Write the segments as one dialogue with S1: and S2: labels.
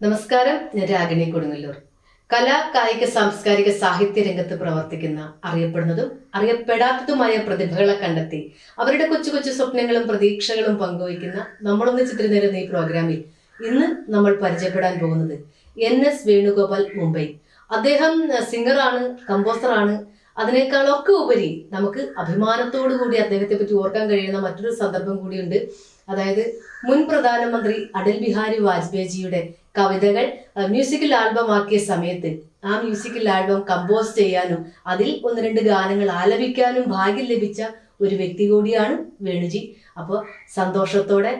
S1: നമസ്കാരം ഞാൻ രാഗിണി കൊടുങ്ങല്ലൂർ. കലാ കായിക സാംസ്കാരിക സാഹിത്യ രംഗത്ത് പ്രവർത്തിക്കുന്ന അറിയപ്പെടുന്നതും അറിയപ്പെടാത്തതുമായ പ്രതിഭകളെ കണ്ടെത്തി അവരുടെ കൊച്ചു കൊച്ചു സ്വപ്നങ്ങളും പ്രതീക്ഷകളും പങ്കുവയ്ക്കുന്ന നമ്മളൊന്ന് ചിത്രനിരുന്ന ഈ പ്രോഗ്രാമിൽ ഇന്ന് നമ്മൾ പരിചയപ്പെടാൻ പോകുന്നത് എൻ എസ് വേണുഗോപാൽ മുംബൈ. അദ്ദേഹം സിംഗറാണ് കമ്പോസറാണ്. അതിനേക്കാളൊക്കെ ഉപരി നമുക്ക് അഭിമാനത്തോടു കൂടി അദ്ദേഹത്തെ പറ്റി ഓർക്കാൻ കഴിയുന്ന മറ്റൊരു സന്ദർഭം കൂടിയുണ്ട്. അതായത് മുൻ പ്രധാനമന്ത്രി അടൽ ബിഹാരി വാജ്പേയിജിയുടെ കവിതകൾ മ്യൂസിക്കൽ ആൽബം ആക്കിയ സമയത്ത് ആ മ്യൂസിക്കൽ ആൽബം കമ്പോസ് ചെയ്യാനും അതിൽ ഒന്ന് രണ്ട് ഗാനങ്ങൾ ആലപിക്കാനും ഭാഗ്യം ലഭിച്ച ഒരു വ്യക്തി കൂടിയാണ് വേണുജി. അപ്പോൾ സന്തോഷത്തോടെ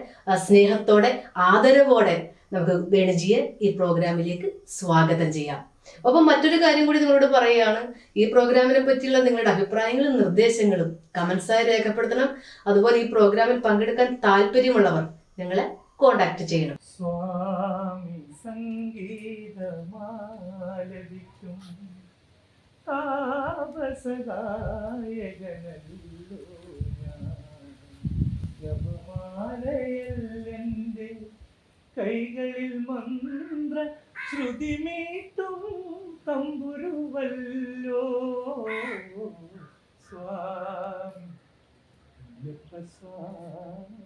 S1: സ്നേഹത്തോടെ ആദരവോടെ നമുക്ക് വേണുജിയെ ഈ പ്രോഗ്രാമിലേക്ക് സ്വാഗതം ചെയ്യാം. ഒപ്പം മറ്റൊരു കാര്യം കൂടി നിങ്ങളോട് പറയുകയാണ് ഈ പ്രോഗ്രാമിനെ പറ്റിയുള്ള നിങ്ങളുടെ അഭിപ്രായങ്ങളും നിർദ്ദേശങ്ങളും കമൻസായി രേഖപ്പെടുത്തണം. അതുപോലെ ഈ പ്രോഗ്രാമിൽ പങ്കെടുക്കാൻ താല്പര്യമുള്ളവർ ഞങ്ങളെ കോണ്ടാക്ട് ചെയ്യണം.
S2: സ്വാമി സംഗീതമാലപിക്കും. താപസഗായകനല്ലോ ഞാൻ ജപമാലയല്ലെന്റെ കൈകളിൽ മന്ത്ര ശ്രുതിമീട്ടും തമ്പുരുവല്ലോ. സ്വാമി സ്വാമി.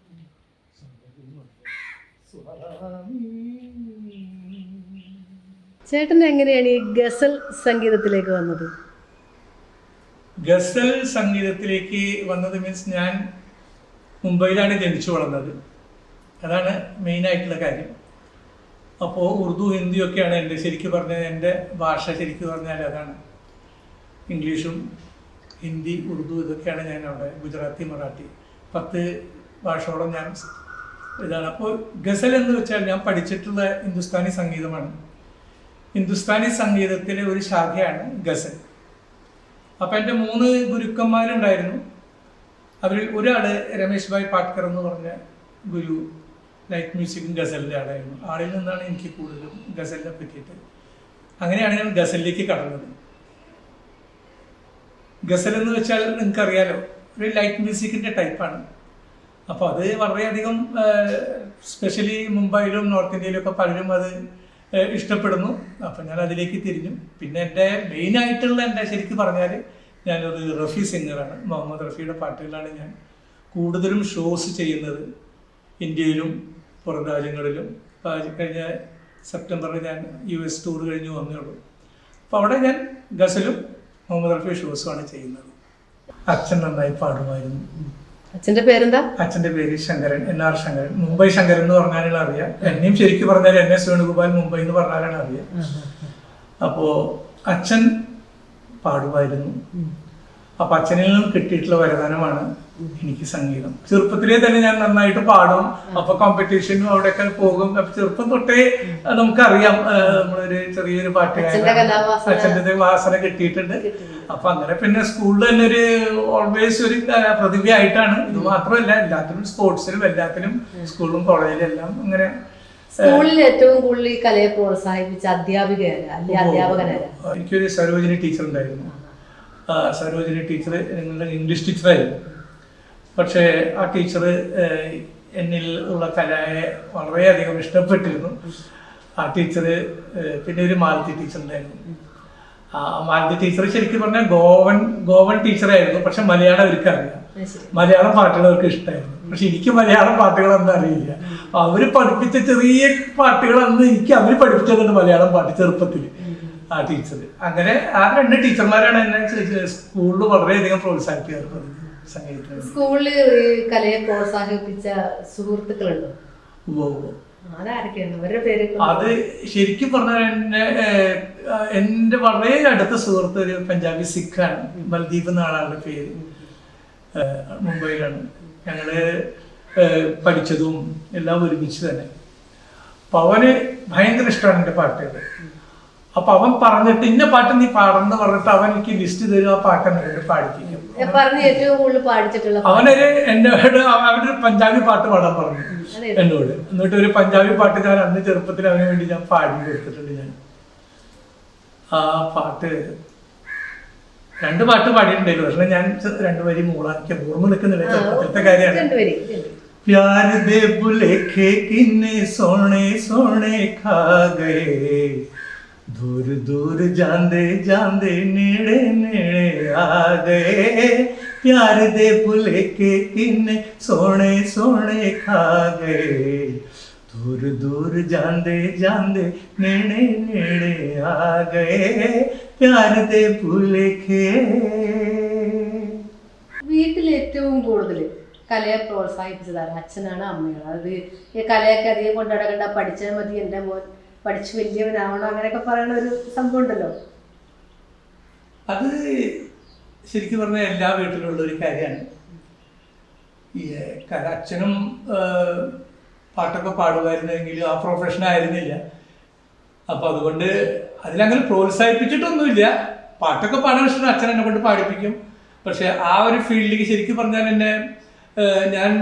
S1: ചേട്ടൻ എങ്ങനെയാണ് ഈ ഗസൽ സംഗീതത്തിലേക്ക് വന്നത്?
S2: ഗസൽ സംഗീതത്തിലേക്ക് വന്നത് മീൻസ് ഞാൻ മുംബൈയിലാണ് ജനിച്ചു വളർന്നത്. അതാണ് മെയിൻ ആയിട്ടുള്ള കാര്യം. അപ്പോൾ ഉറുദു ഹിന്ദിയൊക്കെയാണ് എന്റെ ശരിക്കും പറഞ്ഞാൽ എന്റെ ഭാഷ ശരിക്കും പറഞ്ഞാൽ അതാണ്. ഇംഗ്ലീഷും ഹിന്ദി ഉറുദു ഇതൊക്കെയാണ് ഞാൻ അവിടെ ഗുജറാത്തി മറാത്തി പത്ത് ഭാഷയോളം ഞാൻ ഇതാണ്. അപ്പോൾ ഗസൽ എന്ന് വെച്ചാൽ ഞാൻ പഠിച്ചിട്ടുള്ള ഹിന്ദുസ്ഥാനി സംഗീതമാണ്. ഹിന്ദുസ്ഥാനി സംഗീതത്തിലെ ഒരു ശാഖയാണ് ഗസൽ. അപ്പം എന്റെ മൂന്ന് ഗുരുക്കന്മാരുണ്ടായിരുന്നു. അവരിൽ ഒരാൾ രമേശ് ഭായ് പാട്കർ എന്ന് പറഞ്ഞ ഗുരു ലൈറ്റ് മ്യൂസിക്കും ഗസലിന്റെ ആളായിരുന്നു. ആളിൽ നിന്നാണ് എനിക്ക് കൂടുതലും ഗസലിനെ പറ്റിയിട്ട്. അങ്ങനെയാണ് ഞാൻ ഗസലിലേക്ക് കടന്നത്. ഗസൽ എന്ന് വെച്ചാൽ നിങ്ങൾക്കറിയാലോ ഒരു ലൈറ്റ് മ്യൂസിക്കിന്റെ ടൈപ്പാണ്. അപ്പോൾ അത് വളരെയധികം സ്പെഷ്യലി മുംബൈയിലും നോർത്ത് ഇന്ത്യയിലും ഒക്കെ പലരും അത് ഇഷ്ടപ്പെടുന്നു. അപ്പം ഞാൻ അതിലേക്ക് തിരിഞ്ഞു. പിന്നെ എന്റെ മെയിൻ ആയിട്ടുള്ള എന്റെ ശരിക്കും പറഞ്ഞാൽ ഞാനൊരു റഫി സിംഗറാണ്. മുഹമ്മദ് റഫിയുടെ പാട്ടുകളാണ് ഞാൻ കൂടുതലും ഷോസ് ചെയ്യുന്നത് ഇന്ത്യയിലും പുറം രാജ്യങ്ങളിലും. കഴിഞ്ഞ സെപ്റ്റംബറിൽ ഞാൻ യു എസ് ടൂർ കഴിഞ്ഞ് വന്നേ അപ്പോൾ അവിടെ ഞാൻ ഗസലും മുഹമ്മദ് റഫി ഷോസുമാണ് ചെയ്യുന്നത്. അച്ഛൻ നന്നായി പാടുമായിരുന്നു.
S1: അച്ഛന്റെ പേരെന്താ?
S2: അച്ഛന്റെ പേര് ശങ്കരൻ എൻ ആർ ശങ്കരൻ. മുംബൈ ശങ്കരൻ എന്ന് പറഞ്ഞാലാണ് അറിയാം. എന്നെയും ശരിക്കും പറഞ്ഞാൽ എൻ എസ് വേണുഗോപാൽ മുംബൈ എന്ന് പറഞ്ഞാലാണ് അറിയാം. അപ്പോ അച്ഛൻ പാടുമായിരുന്നു അപ്പൊ അച്ഛനിൽ നിന്നും കിട്ടിയിട്ടുള്ള വരദാനമാണ് എനിക്ക് സംഗീതം. ചെറുപ്പത്തിലേ തന്നെ ഞാൻ നന്നായിട്ട് പാടും. അപ്പൊ കോമ്പറ്റീഷനും അവിടെയൊക്കെ പോകും. അപ്പൊ ചെറുപ്പം തൊട്ടേ നമുക്കറിയാം. നമ്മളൊരു ചെറിയൊരു
S1: പാട്ടുകാരൻ.
S2: അച്ഛന്റെ വാസന കിട്ടിയിട്ടുണ്ട്. അപ്പൊ അങ്ങനെ പിന്നെ സ്കൂളിൽ തന്നെ ഒരു ഓൾവേസ് ഒരു പ്രതിഭ പ്രതിഭയായിട്ടാണ്. ഇത് മാത്രമല്ല എല്ലാത്തിനും സ്പോർട്സിലും എല്ലാത്തിനും സ്കൂളിലും കോളേജിലും എല്ലാം അങ്ങനെ
S1: സ്കൂളിൽ ഏറ്റവും കൂടുതൽ ഈ കലയെ പ്രോത്സാഹിപ്പിച്ച അധ്യാപികയല്ല അല്ലെ അധ്യാപകനല്ല
S2: എനിക്കൊരു സരോജിനി ടീച്ചർ ഉണ്ടായിരുന്നു സരോജിനി ടീച്ചർ നിങ്ങളുടെ ഇംഗ്ലീഷ് ടീച്ചറായിരുന്നു പക്ഷേ ആ ടീച്ചർ എന്നിൽ ഉള്ള കലയെ വളരെയധികം ഇഷ്ടപ്പെട്ടിരുന്നു. ആ ടീച്ചർ പിന്നെ ഒരു മാലതി ടീച്ചർ ഉണ്ടായിരുന്നു ആ മാലതി ടീച്ചർ ശരിക്കും പറഞ്ഞാൽ ഗോവൻ ഗോവൻ ടീച്ചറായിരുന്നു. പക്ഷെ മലയാളം അവർക്ക് അറിയാം മലയാളം പാട്ടുകൾ അവർക്ക് ഇഷ്ടമായിരുന്നു പക്ഷെ എനിക്ക് മലയാളം പാട്ടുകളൊന്നും അറിയില്ല. അവർ പഠിപ്പിച്ച ചെറിയ പാട്ടുകൾ അന്ന് എനിക്ക് അവർ പഠിപ്പിച്ചതുണ്ട് മലയാളം പാട്ട് ചെറുപ്പത്തിൽ ആ ടീച്ചർ അങ്ങനെ ആ രണ്ട് ടീച്ചർമാരാണ് എന്നെ സ്കൂളിൽ വളരെയധികം പ്രോത്സാഹിപ്പിക്കാറുള്ളത്.
S1: സ്കൂളിൽ കലയെ പ്രോത്സാഹിപ്പിച്ച സുഹൃത്തുക്കളുണ്ടോ?
S2: അത് ശരിക്കും പറഞ്ഞാൽ എന്നെ എന്റെ എന്റെ വളരെ അടുത്ത സുഹൃത്ത് ഒരു പഞ്ചാബി സിഖാണ്. മൽദീപ് എന്നാണ് പേര്. മുംബൈയിലാണ്. ഞങ്ങൾ പഠിച്ചതും എല്ലാം ഒരുമിച്ച് തന്നെ. അപ്പൊ അവന് ഭയങ്കര ഇഷ്ടമാണ് എന്റെ പാട്ടുകൾ അപ്പൊ അവൻ പറഞ്ഞിട്ട് ഇന്ന പാട്ട് നീ പാടണമെന്ന് പറഞ്ഞിട്ട് അവൻ എനിക്ക് ലിസ്റ്റ് തരും ആ പാട്ട് എന്നോട് പാടിപ്പിക്കും
S1: പറഞ്ഞ് ഏറ്റവും കൂടുതൽ പാടിച്ചിട്ടുള്ള
S2: അവനൊരു എന്നോട് അവ- അവനൊരു പഞ്ചാബി പാട്ട് പാടാൻ പറഞ്ഞു
S1: അതെ.
S2: എന്നോട് എന്നിട്ട് ഒരു പഞ്ചാബി പാട്ട് ഞാൻ അന്ന് ചെറുപ്പത്തിൽ അവന് വേണ്ടി ഞാൻ പാടി കൊടുത്തിട്ടുണ്ട് ഞാൻ ആ പാട്ട് രണ്ട് പാട്ട് പാടിയിട്ടുണ്ടായിരുന്നു പക്ഷെ ഞാൻ ചെ- രണ്ട് വരി മൂളാക്കി ഓർമ്മ നിൽക്കുന്നില്ല ചെറുപ്പത്തിലത്തെ കാര്യമാണ്
S1: രണ്ടുപേര്
S2: प्यार दे भुलेखे किन्ने सोने सोने खा गए दूर दूर जांदे जांदे नेड़े नेड़े आ गए प्यार दे भुलेखे किन्ने सोने सोने खा गए दूर दूर जांदे जांदे नेड़े नेड़े आ गए प्यार दे भुलेखे
S1: വീട്ടിൽ ഏറ്റവും കൂടുതൽ കലയെ പ്രോത്സാഹിപ്പിച്ചതാണ് അച്ഛനാണ് അമ്മയാണ് അത് ഈ കലയൊക്കെ അധികം കൊണ്ടുനടക്കണ്ട പഠിച്ചാൽ മതി എൻ്റെ മോൻ പഠിച്ച് വലിയവനാവണം അങ്ങനെയൊക്കെ പറയുന്ന ഒരു സംഭവം ഉണ്ടല്ലോ
S2: അത് ശരിക്കും പറഞ്ഞാൽ എല്ലാ വീട്ടിലുള്ള ഒരു കാര്യമാണ്. ഈ അച്ഛനും പാട്ടൊക്കെ പാടുമായിരുന്നെങ്കിലും ആ പ്രൊഫഷൻ ആയിരുന്നില്ല. അപ്പൊ അതുകൊണ്ട് അതിലങ്ങനെ പ്രോത്സാഹിപ്പിച്ചിട്ടൊന്നുമില്ല. പാട്ടൊക്കെ പാടാൻ ഇഷ്ടം അച്ഛൻ എന്നെ കൊണ്ട് പാടിപ്പിക്കും. പക്ഷെ ആ ഒരു ഫീൽഡിലേക്ക് ശരിക്കും പറഞ്ഞാൽ എന്നെ ഞാൻ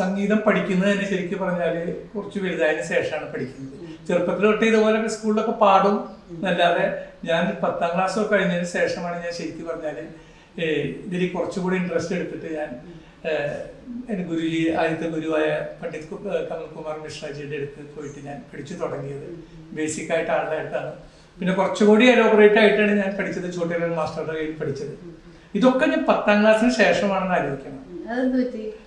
S2: സംഗീതം പഠിക്കുന്നത് തന്നെ ശരിക്കും പറഞ്ഞാൽ കുറച്ച് വലുതായതിനു ശേഷമാണ് പഠിക്കുന്നത്. ചെറുപ്പത്തിൽ തൊട്ട് ഇതുപോലെ സ്കൂളിലൊക്കെ പാടും എന്നല്ലാതെ ഞാൻ പത്താം ക്ലാസ് ഒക്കെ കഴിഞ്ഞതിന് ശേഷമാണ് ഞാൻ ശരിക്കും പറഞ്ഞാൽ ഇതിൽ കുറച്ചുകൂടി ഇൻട്രസ്റ്റ് എടുത്തിട്ട് ഞാൻ എന്റെ ഗുരുജി ആദ്യത്തെ ഗുരുവായ ഏഹ് കമൽകുമാർ മിശ്രാജിയുടെ അടുത്ത് പോയിട്ട് ഞാൻ പഠിച്ചു തുടങ്ങിയത്. ബേസിക് ആയിട്ട് ആളുടെ അടുത്താണ്. പിന്നെ കുറച്ചുകൂടി എലോബറേറ്റ് ആയിട്ടാണ് ഞാൻ പഠിച്ചത് ചോട്ടിയിലെ മാസ്റ്ററുടെ കയ്യിൽ പഠിച്ചത്. ഇതൊക്കെ ഞാൻ പത്താം ക്ലാസ്സിന് ശേഷമാണെന്ന് ആലോചിക്കണം.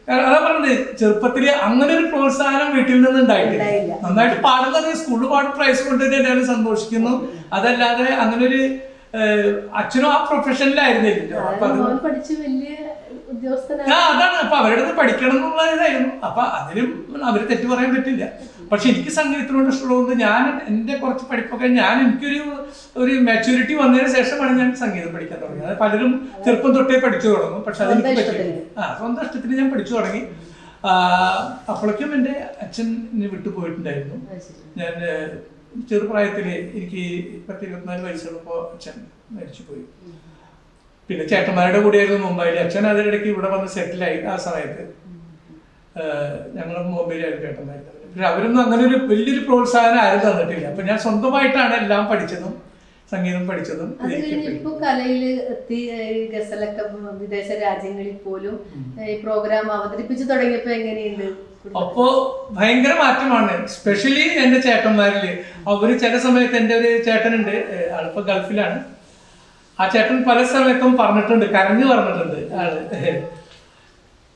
S2: അതാ പറഞ്ഞത് ചെറുപ്പത്തിൽ അങ്ങനെ ഒരു പ്രോത്സാഹനം വീട്ടിൽ നിന്ന് ഉണ്ടായിട്ടില്ല. നന്നായിട്ട് പാടുന്നത് സ്കൂളിൽ പാടും പ്രൈസ് കൊണ്ടുതന്നെ എല്ലാവരും സന്തോഷിക്കുന്നു അതല്ലാതെ അങ്ങനെ ഒരു അച്ഛനും ആ പ്രൊഫഷനിലായിരുന്നില്ലല്ലോ അപ്പൊ ആ അതാണ്. അപ്പൊ അവരുടെ അടുത്ത് പഠിക്കണം എന്നുള്ള ഇതായിരുന്നു. അപ്പൊ അതിലും അവർ തെറ്റ് പറയാൻ പറ്റില്ല. പക്ഷെ എനിക്ക് സംഗീതത്തിനോട് ഇഷ്ടമുള്ളതുകൊണ്ട് ഞാൻ എന്റെ കുറച്ച് പഠിപ്പൊക്കെ ഞാൻ എനിക്കൊരു ഒരു മെച്ചൂരിറ്റി വന്നതിന് ശേഷമാണ് ഞാൻ സംഗീതം പഠിക്കാൻ തുടങ്ങിയത്. അത് പലരും ചെറുപ്പം തൊട്ടേ പഠിച്ചു തുടങ്ങും. പക്ഷെ അതെനിക്ക് പറ്റില്ല ആ സ്വന്തം ഇഷ്ടത്തിന് ഞാൻ പഠിച്ചു തുടങ്ങി. അപ്പോഴേക്കും എന്റെ അച്ഛൻ
S1: വിട്ടുപോയിട്ടുണ്ടായിരുന്നു
S2: ഞാൻ ഏഹ്, ചെറുപ്രായത്തിൽ എനിക്ക് പത്ത് ഇരുപത്തിനാല് വയസ്സുള്ളപ്പോൾ അച്ഛൻ മരിച്ചു പോയി പിന്നെ ചേട്ടന്മാരുടെ കൂടെയായിരുന്നു മുംബൈയിൽ അച്ഛൻ അതിനിടയ്ക്ക് ഇവിടെ വന്ന് സെറ്റിലായി ആ സമയത്ത്. ഞങ്ങൾ മുംബൈയിലായിരുന്നു ചേട്ടന്മാരുടെ പക്ഷെ അവരൊന്നും അങ്ങനെ ഒരു വലിയൊരു പ്രോത്സാഹനം ആരും തന്നിട്ടില്ല. അപ്പൊ ഞാൻ സ്വന്തമായിട്ടാണ് എല്ലാം പഠിച്ചതും സംഗീതം പഠിച്ചതും
S1: ഇപ്പൊ കലയിൽ എത്തി ഗസലൊക്കെ വിദേശ രാജ്യങ്ങളിൽ പോലും ഈ പ്രോഗ്രാം അവതരിപ്പിച്ചു തുടങ്ങിയപ്പോ എങ്ങനെയുണ്ട്?
S2: അപ്പോ ഭയങ്കര മാറ്റമാണ്. സ്പെഷ്യലി എന്റെ ചേട്ടന്മാരിൽ. അവർ ചില സമയത്ത് എന്റെ ഒരു ചേട്ടനുണ്ട്. ആളിപ്പോ ഗൾഫിലാണ്. ആ ചേട്ടൻ പല സമയത്തും പറഞ്ഞിട്ടുണ്ട് കരഞ്ഞു പറഞ്ഞിട്ടുണ്ട് ആൾ.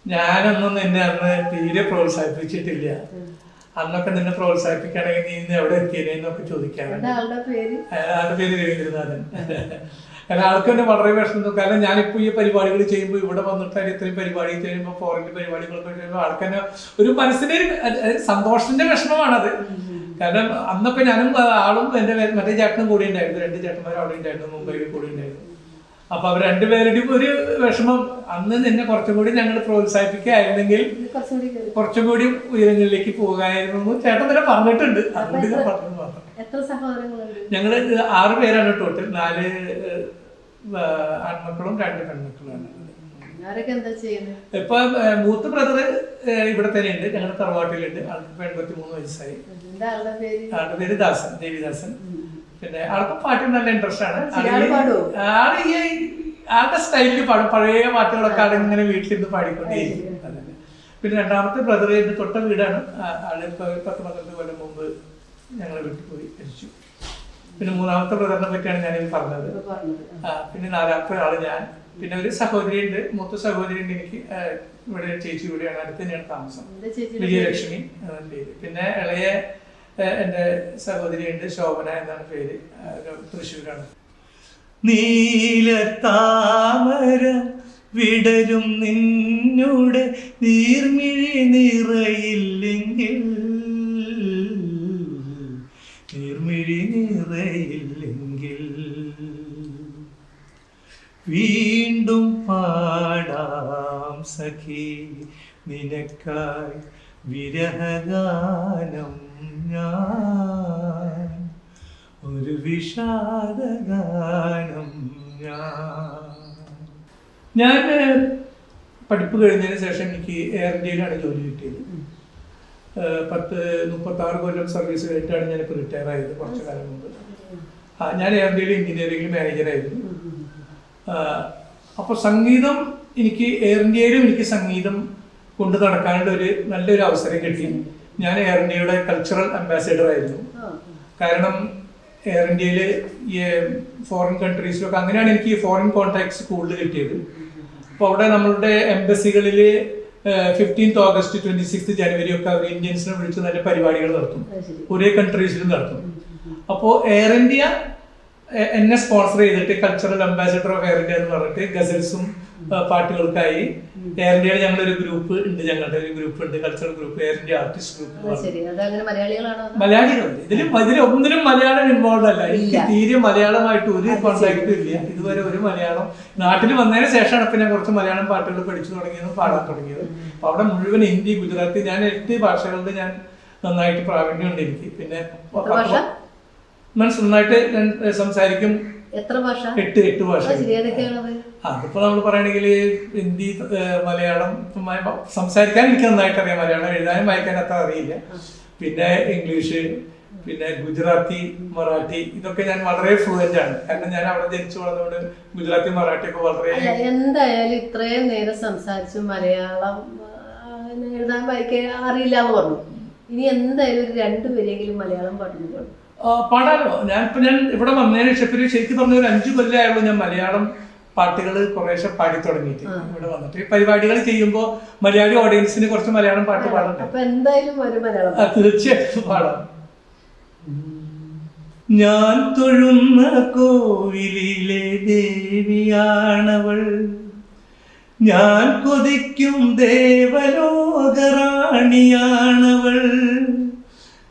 S2: ഞാനൊന്നും നിന്നെ അന്ന് തീരെ പ്രോത്സാഹിപ്പിച്ചിട്ടില്ല. അന്നൊക്കെ നിന്നെ പ്രോത്സാഹിപ്പിക്കണമെങ്കിൽ നീ ഇന്ന് എവിടെ എത്തിയെന്നൊക്കെ ചോദിക്കാറുണ്ട്.
S1: ആളുടെ പേര്
S2: രവീന്ദ്രനാഥൻ. ആൾക്ക് തന്നെ വളരെ വിഷമം. കാരണം ഞാനിപ്പോ ഈ പരിപാടികൾ ചെയ്യുമ്പോൾ ഇവിടെ വന്നിട്ട് ഇത്രയും പരിപാടി ചെയ്യുമ്പോൾ ഫോറിൻ പരിപാടികളൊക്കെ ചെയ്യുമ്പോൾ ആൾക്കാരെ ഒരു മനസ്സിന്റെ ഒരു സന്തോഷത്തിന്റെ വിഷമമാണത്. കാരണം അന്നൊക്കെ ഞാനും ആളും എന്റെ മറ്റേ ചേട്ടനും കൂടി ഉണ്ടായിരുന്നു. രണ്ട് ചേട്ടന്മാരും അവിടെ ഉണ്ടായിരുന്നു മുംബൈയിൽ കൂടി ഉണ്ടായിരുന്നു. അപ്പൊ അവർ രണ്ടുപേരുടെയും ഒരു വിഷമം. അന്ന് നിന്നെ കുറച്ചും കൂടി ഞങ്ങൾ പ്രോത്സാഹിപ്പിക്കുകയായിരുന്നെങ്കിൽ. കുറച്ചും കൂടി ഉയരങ്ങളിലേക്ക് പോകായിരുന്നു ചേട്ടൻ തന്നെ പറഞ്ഞിട്ടുണ്ട്. അതുകൊണ്ട് ഞാൻ പറഞ്ഞത് മാത്രം.
S1: എത്ര സഹോദരങ്ങളുണ്ട്?
S2: ഞങ്ങൾ ആറ് പേരാണ് ടോട്ടൽ നാല് ആൺമക്കളും രണ്ട് പെൺമക്കളുമാണ് ഇപ്പൊ മൂത്ത് ബ്രദർ ഇവിടെ തന്നെയുണ്ട്. ഞങ്ങളുടെ തറവാട്ടിലുണ്ട്. ആൾക്ക് എൺപത്തി മൂന്ന് വയസ്സായി.
S1: ആളുടെ പേര്?
S2: ദാസൻ ദേവിദാസൻ പിന്നെ ആൾക്ക് പാട്ട് നല്ല ഇൻട്രസ്റ്റ് ആണ്. ആൾ? ഈ ആളുടെ സ്റ്റൈലിൽ പാടും? പഴയ പാട്ടുകളൊക്കെ ആൾ ഇങ്ങനെ വീട്ടിലിരുന്ന് പാടിക്കൊണ്ടേയിരിക്കും. പിന്നെ രണ്ടാമത്തെ ബ്രദർ എന്റെ തൊട്ട വീടാണ്. ആൾ പത്ത് പന്ത്രണ്ട് കൊല്ലം മുമ്പ് ഞങ്ങളെ വീട്ടിൽ പോയി മരിച്ചു. പിന്നെ മൂന്നാമത്തെ ബ്രദറിനെ പറ്റിയാണ് ഞാൻ പറഞ്ഞത്. പിന്നെ നാലാമത്തെ ആൾ ഞാൻ. പിന്നെ ഒരു സഹോദരി ഉണ്ട് മൂത്ത സഹോദരി ഉണ്ട് എനിക്ക് ഇവിടെ ചേച്ചി കൂടിയാണ്. അടുത്ത് തന്നെയാണ് താമസം. വിജയലക്ഷ്മി പിന്നെ ഇളയ ആ, എന്റെ സഹോദരി ഉണ്ട് ശോഭന എന്നാണ് പേര്. തൃശ്ശൂരാണ്. നീലത്താമര വിടരും നിന്നൂടെ നീർമിഴി നിറയില്ലെങ്കിൽ. നീർമിഴി നിറയില്ലെങ്കിൽ. വീണ്ടും പാടാം സഖി നിനക്കായി വിരഹഗാനം വിഷാദഗാനം ഞാൻ. പഠിപ്പ് കഴിഞ്ഞതിന് ശേഷം എനിക്ക് എയർ ഇന്ത്യയിലാണ് ജോലി കിട്ടിയത്. പത്ത് മുപ്പത്തി ആറ് കൊല്ലം സർവീസ് കഴിഞ്ഞിട്ടാണ് ഞാനിപ്പോൾ റിട്ടയർ ആയത് കുറച്ച് കാലം മുമ്പ്. ആ, ഞാൻ എയർ ഇന്ത്യയിൽ എഞ്ചിനീയറിംഗിൽ മാനേജറായിരുന്നു അപ്പോൾ സംഗീതം എനിക്ക് എയർ ഇന്ത്യയിലും എനിക്ക് സംഗീതം കൊണ്ടു നടക്കാനുള്ള ഒരു നല്ലൊരു അവസരം കിട്ടി. ഞാൻ എയർ ഇന്ത്യയുടെ കൾച്ചറൽ അംബാസിഡർ ആയിരുന്നു. കാരണം എയർ ഇന്ത്യയിൽ ഈ ഫോറിൻ കൺട്രീസിലൊക്കെ അങ്ങനെയാണ് എനിക്ക് ഈ ഫോറിൻ കോൺടാക്ട്സ് കൂടുതൽ കിട്ടിയത്. അപ്പോൾ അവിടെ നമ്മളുടെ എംബസികളിൽ fifteenth August twenty six January ഒക്കെ അവർ ഇന്ത്യൻസിനെ വിളിച്ച് നല്ല പരിപാടികൾ നടത്തും. ഒരേ കൺട്രീസിലും നടത്തും. അപ്പോൾ എയർ ഇന്ത്യ എന്നെ സ്പോൺസർ ചെയ്തിട്ട് cultural ambassador of Air India എന്ന് പറഞ്ഞിട്ട് ഗസൽസും പാട്ടുകൾക്കായി എയർ ഇന്ത്യയിൽ ഒരു ഗ്രൂപ്പ് ഉണ്ട് ഞങ്ങളുടെ ഒരു ഗ്രൂപ്പ് ഉണ്ട് cultural
S1: group Air India artist group?
S2: മലയാളികളുണ്ട്. ഇതിലും ഇതിൽ ഒന്നിനും മലയാളം ഇൻവോൾവ് അല്ല. എനിക്ക് തീരെ മലയാളമായിട്ട് ഒരു കോൺടാക്റ്റും ഇല്ല. ഇതുവരെ ഒരു മലയാളം. നാട്ടിൽ വന്നതിന് ശേഷമാണ് പിന്നെ കുറച്ച് മലയാളം പാട്ടുകൾ പഠിച്ചു തുടങ്ങിയതും പാടാൻ തുടങ്ങിയത്. അപ്പൊ അവിടെ മുഴുവൻ ഹിന്ദി ഗുജറാത്തി ഞാൻ എട്ട് ഭാഷകളിൽ ഞാൻ നന്നായിട്ട് പ്രാവീണ്യമുണ്ട് എനിക്ക് പിന്നെ മനസ്സ് നന്നായിട്ട് ഞാൻ സംസാരിക്കും.
S1: എത്ര ഭാഷ?
S2: എട്ട് എട്ട് ഭാഷ
S1: അത്
S2: അതിപ്പോ നമ്മൾ പറയണെങ്കിൽ ഹിന്ദി മലയാളം സംസാരിക്കാൻ എനിക്ക് നന്നായിട്ട് അറിയാം മലയാളം. എഴുതാനും വായിക്കാനും അത്ര അറിയില്ല. പിന്നെ ഇംഗ്ലീഷ് പിന്നെ ഗുജറാത്തി മറാഠി ഇതൊക്കെ ഞാൻ വളരെ ഫ്ലുവന്റ് ആണ്. കാരണം ഞാൻ അവിടെ ജനിച്ചു വളർന്നുകൊണ്ട് ഗുജറാത്തി മറാഠി ഒക്കെ വളരെ
S1: എന്തായാലും ഇത്രയും നേരം സംസാരിച്ചു മലയാളം എഴുതാൻ വായിക്കാൻ അറിയില്ല എന്ന് പറഞ്ഞു. ഇനി എന്തായാലും ഒരു രണ്ടുപേരെങ്കിലും മലയാളം പാട്ടിന്
S2: പാടാലോ. ഞാൻ ഇപ്പൊ ഞാൻ ഇവിടെ വന്നതിന് ശേഷം ശരിക്കും പറഞ്ഞ ഒരു അഞ്ചു കൊല്ലമായുള്ളൂ ഞാൻ മലയാളം പാട്ടുകൾ കുറേശ്ശെ പാടി തുടങ്ങിയിട്ട് ഇവിടെ വന്നിട്ട്. ഈ പരിപാടികൾ ചെയ്യുമ്പോൾ മലയാളി ഓഡിയൻസിന് കുറച്ച് മലയാളം പാട്ട് ആ, തീർച്ചയായിട്ടും പാടാം. ഞാൻ തൊഴുന്ന കോവിലിലെ ദേവിയാണവൾ. ഞാൻ കൊതിക്കും ദേവലോകറാണിയാണവൾ.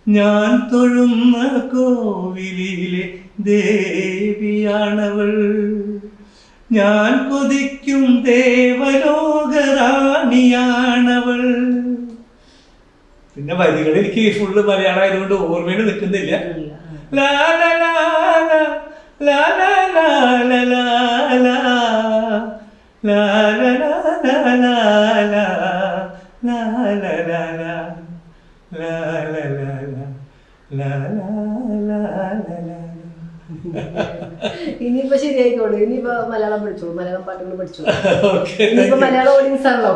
S2: ഞാൻ തൊഴുന്ന കോവിലിലെ ദേവിയാണവൾ. ഞാൻ കൊതിക്കും ദേവലോകറാണിയാണവൾ പിന്നെ വരികൾ എനിക്ക് ഫുള്ള് മലയാളം ആയതുകൊണ്ട് ഓർമ്മയിൽ നിൽക്കുന്നില്ല ലാ.
S1: ഇനിയിപ്പോ ശരിയായിക്കോളൂ. ഇനിയിപ്പോ മലയാളം പഠിച്ചോളൂ. മലയാളം പാട്ടുകൾ പഠിച്ചോളൂ. ഇനിയിപ്പോ മലയാളം ഓഡിയൻസ് ആണല്ലോ.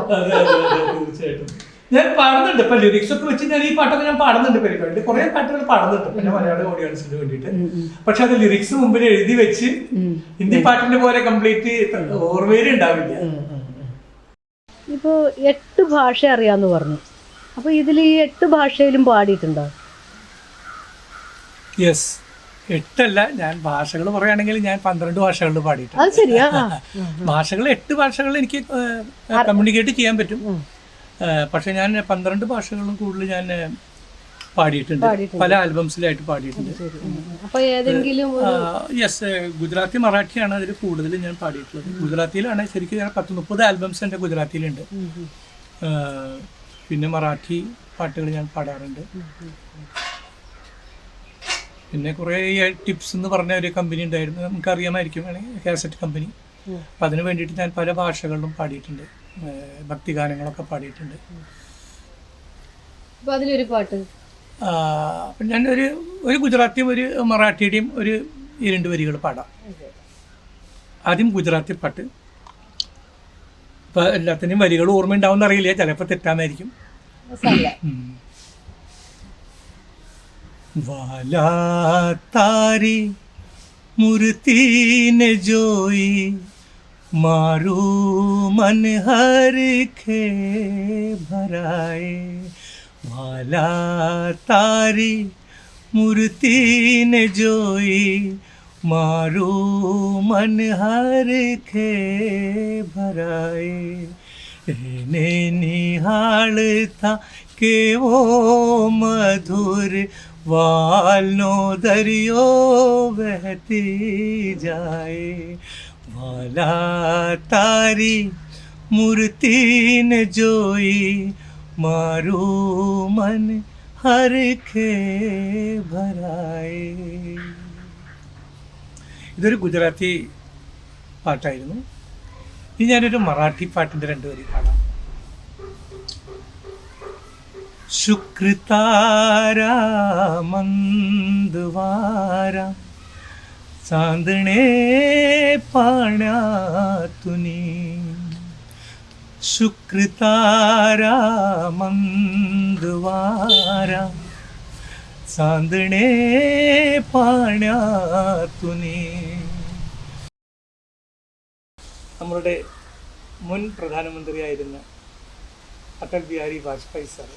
S2: തീർച്ചയായിട്ടും. ഞാൻ പാടുന്നുണ്ട്. ഇപ്പൊ ലിറിക്സ് ഒക്കെ വെച്ച് ഞാൻ ഈ പാട്ടൊക്കെ ഞാൻ പാടുന്നുണ്ട് പരിപാടി കുറെ പാട്ടുകൾ പാടുന്നുണ്ട്. പിന്നെ മലയാള ഓഡിയൻസിന് വേണ്ടിയിട്ട്. പക്ഷെ അത് ലിറിക്സ് മുമ്പിൽ എഴുതി വെച്ച് ഹിന്ദി പാട്ടിന്റെ പോലെ കംപ്ലീറ്റ് ഓർമ്മയിൽ ഉണ്ടാവില്ല.
S1: ഇപ്പോ എട്ട് ഭാഷ അറിയാന്ന് പറഞ്ഞു. അപ്പൊ ഇതിൽ ഈ എട്ട് ഭാഷയിലും പാടിയിട്ടുണ്ടോ?
S2: യെസ് എട്ടല്ല ഞാൻ ഭാഷകൾ പറയുകയാണെങ്കിൽ ഞാൻ പന്ത്രണ്ട് ഭാഷകളിൽ പാടിയിട്ടുണ്ട്. ഭാഷകൾ എട്ട് ഭാഷകൾ എനിക്ക് കമ്മ്യൂണിക്കേറ്റ് ചെയ്യാൻ പറ്റും. പക്ഷെ ഞാൻ പന്ത്രണ്ട് ഭാഷകളും കൂടുതൽ ഞാൻ പാടിയിട്ടുണ്ട്. പല ആൽബംസിലായിട്ട് പാടിയിട്ടുണ്ട്. യെസ് ഗുജറാത്തി മറാഠിയാണ് അതിൽ കൂടുതൽ ഞാൻ പാടിയിട്ടുള്ളത്. ഗുജറാത്തിയിലാണ് ശരിക്കും ഞാൻ പത്ത് മുപ്പത് ആൽബംസ് എന്റെ ഗുജറാത്തിയിലുണ്ട്. പിന്നെ മറാഠി പാട്ടുകൾ ഞാൻ പാടാറുണ്ട്. പിന്നെ കുറേ ടിപ്സ് എന്ന് പറഞ്ഞ ഒരു കമ്പനി ഉണ്ടായിരുന്നു. നമുക്ക് അറിയാമായിരിക്കും വേണമെങ്കിൽ കാസറ്റ് കമ്പനി അപ്പം അതിന് വേണ്ടിയിട്ട് ഞാൻ പല ഭാഷകളിലും പാടിയിട്ടുണ്ട്. ഭക്തി ഭക്തിഗാനങ്ങളൊക്കെ പാടിയിട്ടുണ്ട്.
S1: അതിലൊരു പാട്ട്.
S2: അപ്പം ഞാൻ ഒരു ഒരു ഗുജറാത്തിയും ഒരു മറാഠിയുടെയും ഒരു ഈ രണ്ട് വരികൾ പാടാം. ആദ്യം ഗുജറാത്തി പാട്ട്. ഇപ്പം എല്ലാത്തിനും വരികൾ ഓർമ്മയുണ്ടാവും എന്നറിയില്ല ചിലപ്പോൾ
S1: തെറ്റാമായിരിക്കും.
S2: वाला तारी मूर्ति ने जोई मारू मन हर खे भराए वाला तारी मूर्ति ने जोई मारू मन हर खे भराए એને નિહાળતા કેવો મધુર વાલનો દરિયો વહેતી જાય વાલા તારી મૂર્તિને જોઈ મારું મન હરખે ഭരായേ ഇതൊരു ഗുജറാത്തി പാട്ടായിരുന്നു ഇനി ഞാനൊരു മറാഠി പാട്ടിന്റെ രണ്ട് വരി പാടാം ശുക്രതാര മന്ദവാര चांदणे पाण्यातुनी शुक्र तारा मंदवारा चांदणे പാണ്യാത്തുനീ നമ്മളുടെ മുൻ പ്രധാനമന്ത്രിയായിരുന്ന അടൽ ബിഹാരി വാജ്പേയി സാർ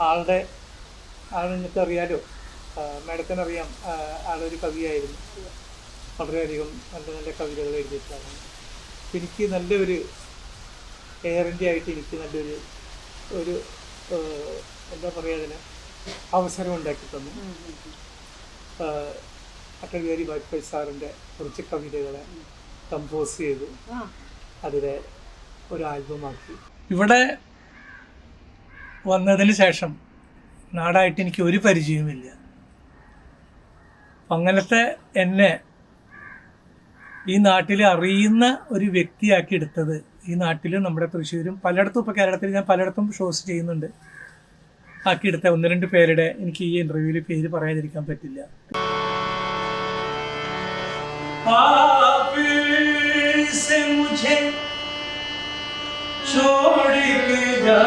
S2: ആളുടെ ആൾ നിങ്ങൾക്ക് അറിയാലോ. ആ, അറിയാം ആ, ആളൊരു കവിയായിരുന്നു. വളരെയധികം നല്ല നല്ല കവിതകൾ എഴുതിയിട്ടാണ്. എനിക്ക് നല്ലൊരു എയർ ഇന്ത്യ ആയിട്ട് എനിക്ക് നല്ലൊരു ഒരു എന്താ പറയുക അതിന് അവസരം ഉണ്ടാക്കി തന്നു. അട്ടൽ അടൽ ബിഹാരി വാജ്പേയി സാറിന്റെ കുറച്ച് കവിതകളെ കമ്പോസ് ചെയ്തു. അതിലെ ഒരു ആൽബമാക്കി. ഇവിടെ വന്നതിന് ശേഷം നാടായിട്ട് എനിക്ക് ഒരു പരിചയവുമില്ല അപ്പം അങ്ങനത്തെ എന്നെ ഈ നാട്ടിൽ അറിയുന്ന ഒരു വ്യക്തിയാക്കി എടുത്തത് ഈ നാട്ടിൽ നമ്മുടെ തൃശ്ശൂരും പലയിടത്തും ഇപ്പോൾ കേരളത്തിൽ ഞാൻ പലയിടത്തും ഷോസ് ചെയ്യുന്നുണ്ട് ആക്കിയെടുത്ത ഒന്ന് രണ്ട് പേരുടെ എനിക്ക് ഈ ഇന്റർവ്യൂവിൽ പേര് പറയാതിരിക്കാൻ പറ്റില്ല से मुझे छोड़ के जा